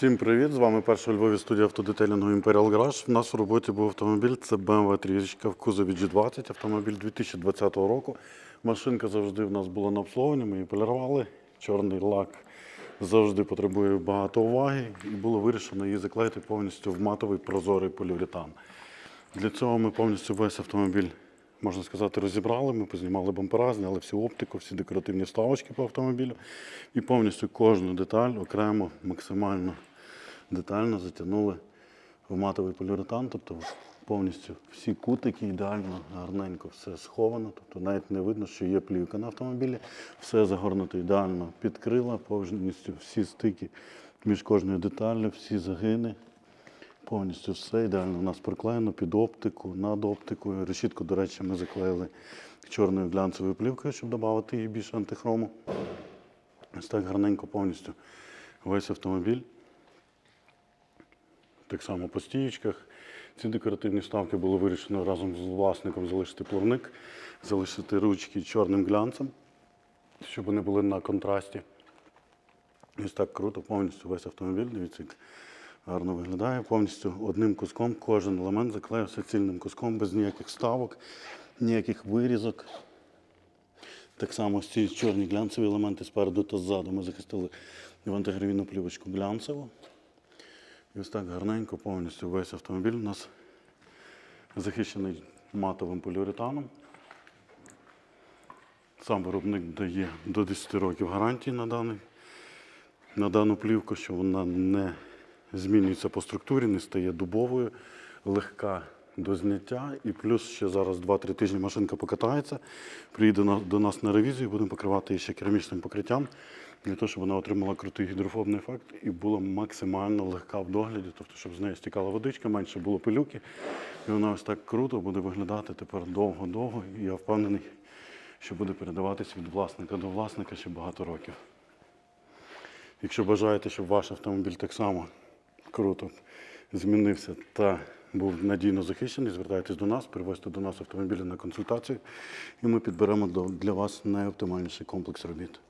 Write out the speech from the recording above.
Всім привіт! З вами перша Львові студія автодетелінгу Imperial Garage. У нас в роботі був автомобіль, це BMW 3 в кузові G20, автомобіль 2020 року. Машинка завжди в нас була на обслуговуванні, ми її полірували. Чорний лак завжди потребує багато уваги, і було вирішено її заклеїти повністю в матовий прозорий поліуретан. Для цього ми повністю весь автомобіль, можна сказати, розібрали. Ми познімали бампера, зняли всю оптику, всі декоративні вставочки по автомобілю і повністю кожну деталь окремо, максимально детально затягнули в матовий поліуретан, тобто повністю всі кутики ідеально, гарненько все сховано, тобто навіть не видно, що є плівка на автомобілі, все загорнуто ідеально під крила, повністю всі стики між кожною деталлю, всі загини. Повністю все ідеально у нас проклеєно під оптику, над оптикою. Решітку, до речі, ми заклеїли чорною глянцевою плівкою, щоб додати їй більше антихрому. Ось так гарненько повністю весь автомобіль. Так само по стієчках. Ці декоративні вставки було вирішено разом з власником залишити плавник, залишити ручки чорним глянцем, щоб вони були на контрасті. Ось так круто, повністю весь автомобіль. Дивіться, як гарно виглядає. Повністю одним куском кожен елемент заклеївся цільним куском, без ніяких ставок, ніяких вирізок. Так само ось ці чорні глянцеві елементи спереду та ззаду ми захистили в антигравійну плівочку глянцеву. І ось так гарненько повністю весь автомобіль у нас захищений матовим поліуретаном. Сам виробник дає до 10 років гарантії на, даний, на дану плівку, що вона не змінюється по структурі, не стає дубовою, легка до зняття. І плюс ще зараз 2-3 тижні машинка покатається, приїде до нас на ревізію, будемо покривати її ще керамічним покриттям, для того, щоб вона отримала крутий гідрофобний ефект і була максимально легка в догляді, тобто, щоб з неї стікала водичка, менше було пилюки. І вона ось так круто буде виглядати тепер довго-довго. І я впевнений, що буде передаватись від власника до власника ще багато років. Якщо бажаєте, щоб ваш автомобіль так само круто змінився та був надійно захищений, звертайтесь до нас, привозьте до нас автомобілі на консультацію, і ми підберемо для вас найоптимальніший комплекс робіт.